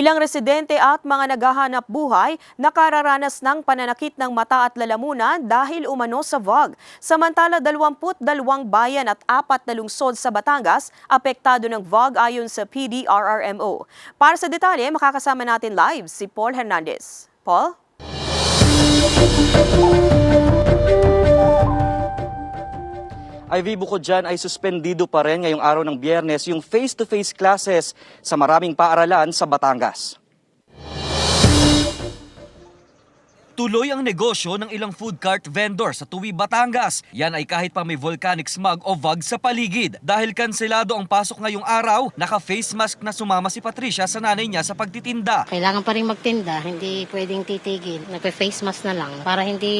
Ilang residente at mga naghahanap buhay nakararanas ng pananakit ng mata at lalamunan dahil umano sa VOG. Samantala, 22 bayan at apat na lungsod sa Batangas apektado ng VOG ayon sa PDRRMO. Para sa detalye, makakasama natin live si Paul Hernandez. Paul? Ivy, bukod dyan ay suspendido pa rin ngayong araw ng biyernes yung face-to-face classes sa maraming paaralan sa Batangas. Tuloy ang negosyo ng ilang food cart vendor sa Tuwi, Batangas. Yan ay kahit pa may volcanic smog o VOG sa paligid. Dahil kanselado ang pasok ngayong araw, naka-face mask na sumama si Patricia sa nanay niya sa pagtitinda. Kailangan pa rin magtinda, hindi pwedeng titigil. Nagpe-face mask na lang para hindi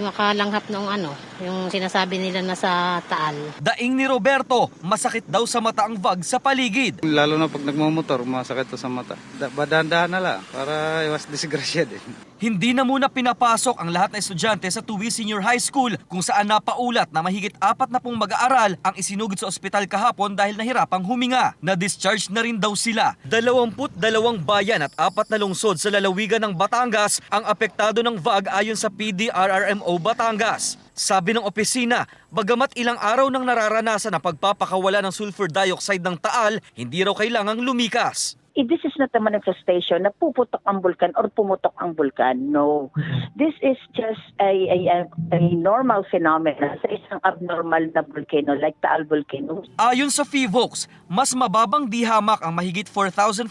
makalanghap ng ano, yung sinasabi nila na sa taal. Daing ni Roberto, masakit daw sa mata ang VOG sa paligid. Lalo na pag nagmamotor, masakit to sa mata. Da- Badandahan na lang para iwas disgrasya din. Hindi na muna pinapasok ang lahat ng estudyante sa Tuwi Senior High School kung saan napaulat na mahigit apat na pong mag-aaral ang isinugod sa ospital kahapon dahil nahirapang huminga. Na-discharge na rin daw sila. 22 bayan at apat na lungsod sa lalawigan ng Batangas ang apektado ng VAG ayon sa PDRRMO Batangas. Sabi ng opisina, bagamat ilang araw nang nararanasan ang pagpapakawala ng sulfur dioxide ng taal, hindi raw kailangang lumikas. Eh, this is not a manifestation na puputok ang bulkan or pumutok ang bulkan. No. This is just a, a, a, a normal phenomenon sa isang abnormal na volcano like Taal Volcano. Ayon sa FIVOX, mas mababang dihamak ang mahigit 4,500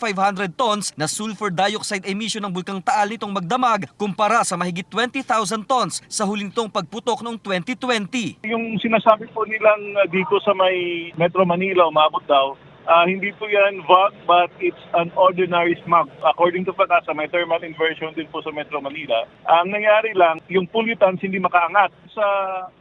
tons na sulfur dioxide emission ng Bulkang Taal nitong magdamag kumpara sa mahigit 20,000 tons sa huling tong pagputok noong 2020. Yung sinasabi po nilang uh, dito sa may Metro Manila, umabot daw, ah, hindi po yan VOG but it's an ordinary smog. According to PATASA, may thermal inversion din po sa Metro Manila. Ang nangyari lang, yung pollutants hindi makaangat. Sa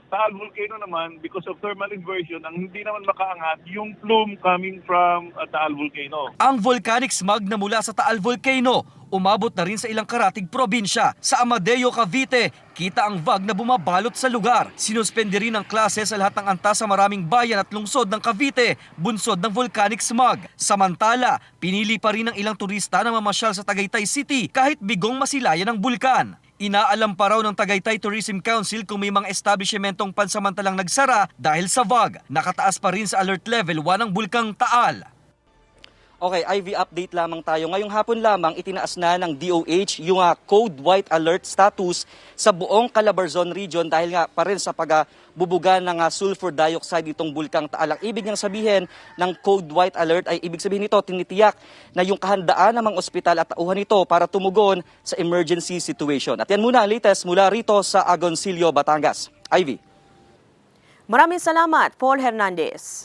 Taal Volcano naman, because of thermal inversion, ang hindi naman makaangat, yung plume coming from uh, Taal Volcano. Ang volcanic smog na mula sa Taal Volcano umabot na rin sa ilang karatig probinsya. Sa Amadeo, Cavite, kita ang VAG na bumabalot sa lugar. Sinuspende rin ang klase sa lahat ng antas sa maraming bayan at lungsod ng Cavite, bunsod ng volcanic smog. Samantala, pinili pa rin ng ilang turista na mamasyal sa Tagaytay City kahit bigong masilayan ng bulkan. Inaalam pa raw ng Tagaytay Tourism Council kung may mga establishmentong pansamantalang nagsara dahil sa VAG. Nakataas pa rin sa alert level 1 ang bulkang Taal. Okay, IV update lamang tayo. Ngayong hapon lamang itinaas na ng DOH yung ah, Code White Alert status sa buong Calabarzon region dahil nga pa rin sa pagbubuga ng ah, sulfur dioxide itong bulkang Taal. Ang ibig niyang sabihin ng Code White Alert ay ibig sabihin nito tinitiyak na yung kahandaan ng mga ospital at tauhan nito para tumugon sa emergency situation. At yan muna ang latest mula rito sa Agoncillo, Batangas. Ivy. Maraming salamat, Paul Hernandez.